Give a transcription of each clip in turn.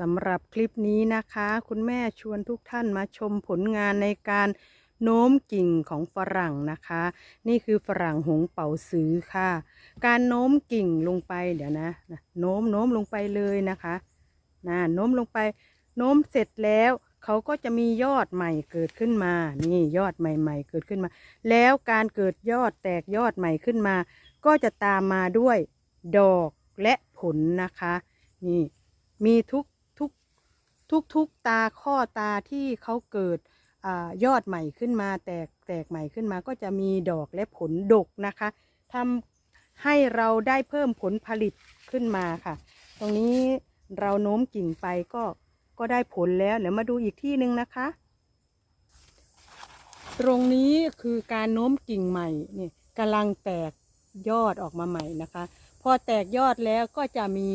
สำหรับคลิปนี้นะคะ คุณแม่ชวนทุกท่านมาชมผลงานในการโน้มกิ่งของฝรั่งนะคะ นี่คือฝรั่งหงเป่าซื้อค่ะ การโน้มกิ่งลงไปเดี๋ยวนะโน้มโน้มลงไปเลยนะคะนะโน้มลงไป โน้มเสร็จแล้วเขาก็จะมียอดใหม่เกิดขึ้นมา นี่ยอดใหม่ ๆ เกิดขึ้นมา แล้วการเกิดยอดแตกยอดใหม่ขึ้นมา ก็จะตามมาด้วยดอกและผลนะคะ นี่มีทุก ทุกทุกตาข้อตาที่เขาเกิดอยอดใหม่ขึ้นมาแตกแตกใหม่ขึ้นมาก็จะมีดอกและผลดกนะคะทำให้เราได้เพิ่มผลผลิตขึ้นมาค่ะ ตรงนี้เราโน้มกิ่งไปก็ก็ได้ผลแล้วเดี๋ยวมาดูอีกที่หนึ่งนะคะ ตรงนี้คือการโน้มกิ่งใหม่นี่กำลังแตกยอดออกมาใหม่นะคะ พอแตกยอดแล้วก็จะมี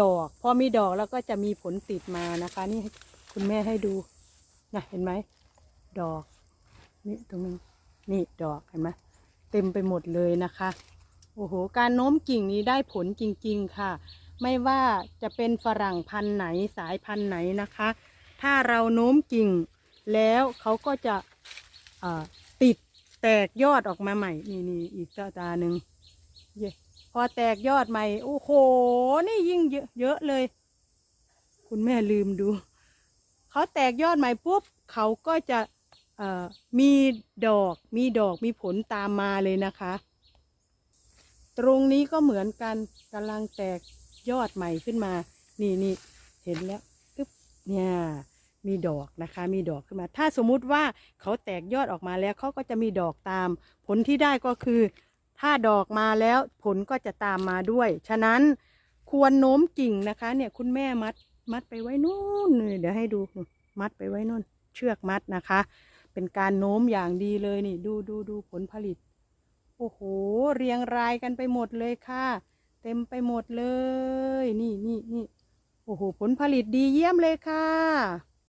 ดอกพอมีดอกแล้วก็จะมีผลติดมานะคะ นี่คุณแม่ให้ดูนะเห็นไหมดอก นี่ตรงนี้นี่ดอกเห็นไหมเต็มไปหมดเลยนะคะโอ้โหการโน้มกิ่งนี้ได้ผลจริง ๆค่ะ ไม่ว่าจะเป็นฝรั่งพันธุ์ไหนสายพันธุ์ไหนนะคะ ถ้าเราโน้มกิ่ง แล้วเขาก็จะติดแตกยอดออกมาใหม่ นี่นี่อีกจ้าตาหนึ่งเย่ พอแตกยอดใหม่ โอ้โห นี่ยิ่งเยอะเลย คุณแม่ลืมดู เขาแตกยอดใหม่ปุ๊บเขาก็จะมีดอก มีดอก มีผลตามมาเลยนะคะ ตรงนี้ก็เหมือนกันกำลังแตกยอดใหม่ขึ้นมา นี่นี่เห็นแล้วปึ๊บเนี่ย มีดอกนะคะ มีดอกขึ้นมา ถ้าสมมุติว่าเขาแตกยอดออกมาแล้วเขาก็จะมีดอกตาม ผลที่ได้ก็คือ ถ้าดอกมาแล้วผลก็จะตามมาด้วย ฉะนั้นควรโน้มกิ่งนะคะ เนี่ยคุณแม่มัดมัดไปไว้นู่นเลยเดี๋ยวให้ดูมัดไปไว้นู่น เชือกมัดนะคะ เป็นการโน้มอย่างดีเลยนี่ ดูดูดูผลผลิต โอ้โห เรียงรายกันไปหมดเลยค่ะ เต็มไปหมดเลย นี่นี่นี่โอ้โห ผลผลิตดีเยี่ยมเลยค่ะ